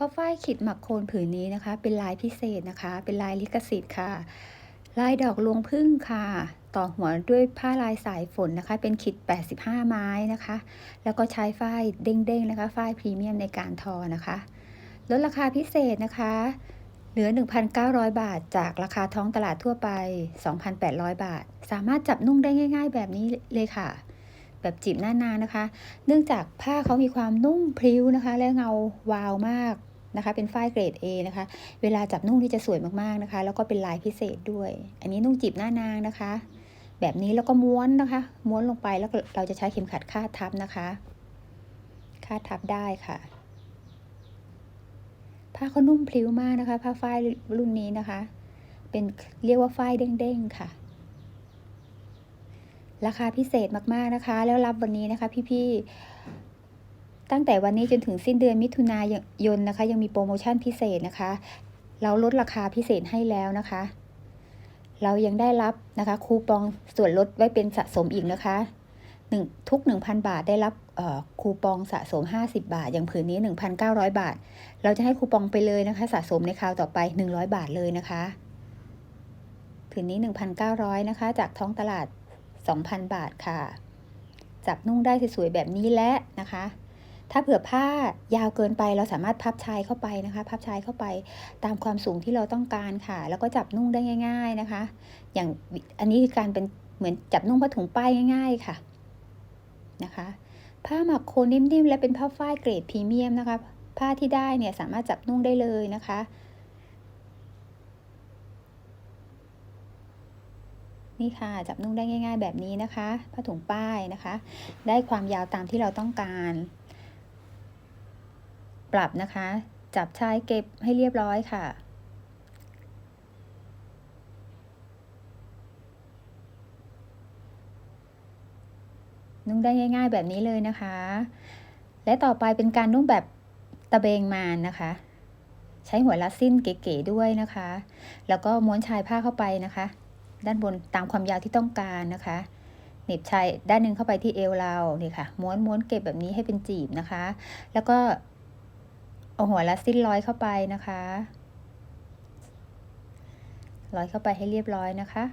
ผ้าฝ้ายขิดหมักโคนผืนนี้นะคะ เป็นลายพิเศษนะคะ เป็นลายลิขสิทธิ์ค่ะ ลายดอกลวงพึ่งค่ะ ต่อหัวด้วยผ้าลายสายฝนนะคะ เป็นขิด85 ไม้นะคะ แล้วก็ใช้ฝ้ายเด้งๆนะคะฝ้ายพรีเมียมในการทอนะคะลดราคาพิเศษนะคะ เหลือ 1,900 บาท จากราคาท้องตลาดทั่วไป 2,800 บาท สามารถจับนุ่งได้ง่าย ๆ แบบนี้เลยค่ะ แบบจีบหน้านานนะคะ เนื่องจากผ้าเขามีความนุ่มพริ้วนะคะ และเงาวาวมาก นะคะ เป็นฝ้ายเกรด A นะคะ เวลาจับนุ่งนี่จะสวยมากๆนะคะ แล้วก็เป็นลายพิเศษด้วย อันนี้นุ่งจีบหน้านางนะคะ แบบนี้แล้วก็ม้วนนะคะ ม้วนลงไปแล้วเราจะใช้เข็มขัดคาดทับนะคะ คาดทับได้ค่ะ ผ้าเขานุ่มพลิ้วมากนะคะ ผ้าฝ้ายรุ่นนี้นะคะ เป็นเรียกว่าฝ้ายเด้งๆค่ะราคาพิเศษมากๆนะคะ แล้วรับวันนี้นะคะพี่ๆ ตั้งแต่วันนี้จนถึงสิ้นเดือนมิถุนายนนะคะ ยังมีโปรโมชั่นพิเศษนะคะ เราลดราคาพิเศษให้แล้วนะคะ เรายังได้รับนะคะ คูปองส่วนลดไว้เป็นสะสมอีกนะคะหนึ่งทุก 1,000 บาทได้รับคูปองสะสม 50 บาท อย่างผืนนี้ 1,900 บาท เราจะให้คูปองไปเลยนะคะ สะสมในคราวต่อไป 100 บาทเลยนะคะ ผืนนี้ 1,900นะคะ จากท้องตลาด 2,000 บาทค่ะ จับนุ่งได้สวยๆแบบนี้และนะคะ ถ้าเผื่อผ้ายาวเกินไปเราสามารถพับชายเข้าไปนะคะ พับชายเข้าไปตามความสูงที่เราต้องการค่ะ แล้วก็จับนุ่งได้ง่าย ๆนะคะ อย่างอันนี้คือการเป็นเหมือนจับนุ่งผ้าถุงป้ายง่าย ๆค่ะนะคะ ผ้าหมักโคนนิ่มๆ และเป็นผ้าฝ้ายเกรดพรีเมียมนะคะ ผ้าที่ได้เนี่ยสามารถจับนุ่งได้เลยนะคะนี่ค่ะ จับนุ่งได้ง่าย ๆ แบบนี้นะคะผ้าถุงป้ายนะคะ ได้ความยาวตามที่เราต้องการ ปรับนะคะ จับชายเก็บให้เรียบร้อยค่ะ นุ่งได้ง่าย ๆ แบบนี้เลยนะคะ และต่อไปเป็นการนุ่งแบบตะเบงมานนะคะ ใช้หัวลัดสิ้นเก๋ๆด้วยนะคะ แล้วก็ม้วนชายผ้าเข้าไปนะคะ ด้านบนตามความยาวที่ต้องการนะคะเหน็บชายด้านหนึ่งเข้าไปที่เอวเราเนี่ยค่ะ ม้วนม้วนเก็บแบบนี้ให้เป็นจีบนะคะ แล้วก็ เอาหัวลัดสิ้นร้อยเข้าไปนะคะ ร้อยเข้าไปให้เรียบร้อยนะคะ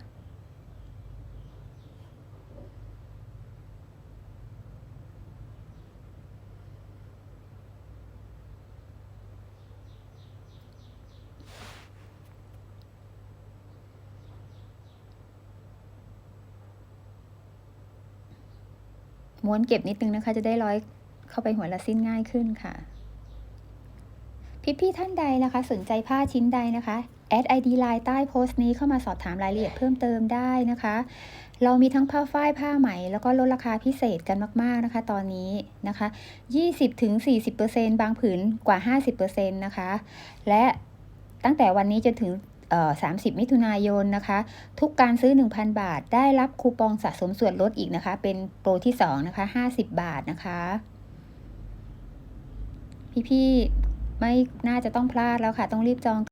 ม้วนเก็บนิดนึงนะคะ จะได้ร้อยเข้าไปหัวละสิ้นง่ายขึ้นค่ะ พี่ๆท่านใดนะคะ สนใจผ้าชิ้นใดนะคะแอดไอดีไลน์ใต้โพสต์นี้เข้ามาสอบถามรายละเอียดเพิ่มเติมได้นะคะ เรามีทั้งผ้าฝ้ายผ้าไหม แล้วก็ลดราคาพิเศษกันมาก ๆนะคะ ตอนนี้นะคะ 20-40%บางผืนกว่า 50%นะคะ และตั้งแต่วันนี้จนถึง30 มิถุนายนนะคะ ทุกการซื้อ 1,000 บาท ได้รับคูปองสะสมส่วนลดอีกนะคะ เป็นโปรที่ 2 นะคะ 50 บาทนะคะ พี่ๆ ไม่น่าจะต้องพลาดแล้วค่ะ ต้องรีบจอง